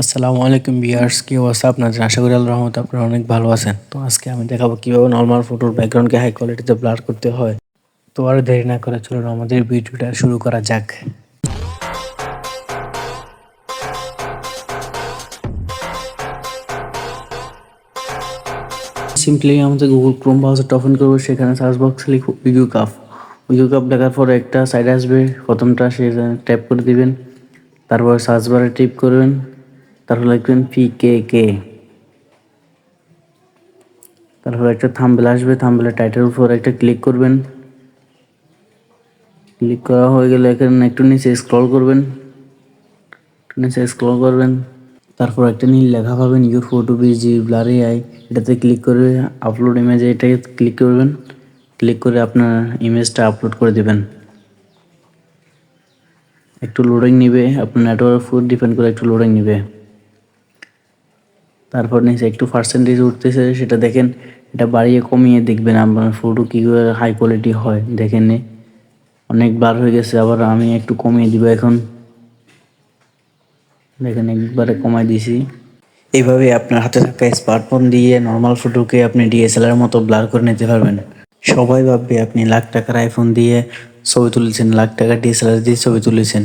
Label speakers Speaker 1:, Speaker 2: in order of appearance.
Speaker 1: আসসালামু আলাইকুম বিয়ার্স কি অবস্থা আপনাদের আশা করি আল্লাহর রহমতে আপনারা অনেক ভালো আছেন। তো আজকে আমি দেখাবো কীভাবে নর্মাল ফটোর ব্যাকগ্রাউন্ডকে হাই কোয়ালিটিতে ব্লার করতে হয়। তো আর দেরি না করে চলুন আমাদের ভিডিওটা শুরু করা যাক। সিম্পলি আমাদের গুগল ক্রোম ব্রাউজারটা ওপেন করব, সেখানে সার্চ বক্সে লিখব উইগু কাপ উইগু কাপ লেখার পরে একটা সাইডে আসবে, প্রথমটা সে ট্যাপ করে দিবেন। তারপর সার্চ বারে টিপ করবেন, তারপর লিখবেন পি কে কে তারপর একটা থাম্বেল আসবে থাম্বেলের টাইটের উপর একটা ক্লিক করবেন। ক্লিক করা হয়ে গেলে এখানে একটু নিচে স্ক্রল করবেন। একটু নিচে স্ক্রল করবেন, তারপর একটা নীল লেখা পাবেন your photo BG blurry AI এটাতে ক্লিক করে আপলোড ইমেজে এটাকে ক্লিক করবেন। ক্লিক করে আপনার ইমেজটা আপলোড করে দেবেন। একটু লোডিং নিবে, আপনার নেটওয়ার্ক ফুড ডিপেন্ড করে একটু লোডিং নিবে। তারপর নিচে একটু পার্সেন্টেজ উঠতেছে, সেটা দেখেন, এটা বাড়িয়ে কমিয়ে দেখবেন আপনার ফটো কী হাই কোয়ালিটি হয়, দেখেন অনেক বার হয়ে গেছে, আবার আমি একটু কমিয়ে দিব এখন। দেখেন, একবারে কমাই দিছি। এইভাবে আপনার হাতে থাকা স্মার্টফোন দিয়ে নর্মাল ফটোকে আপনি ডিএসএলআর মতো ব্লার করে নিতে পারবেন। সবাই ভাববে আপনি লাখ টাকার আইফোন দিয়ে ছবি তুলেছেন লাখ টাকা ডিএসএলআর দিয়ে ছবি তুলেছেন।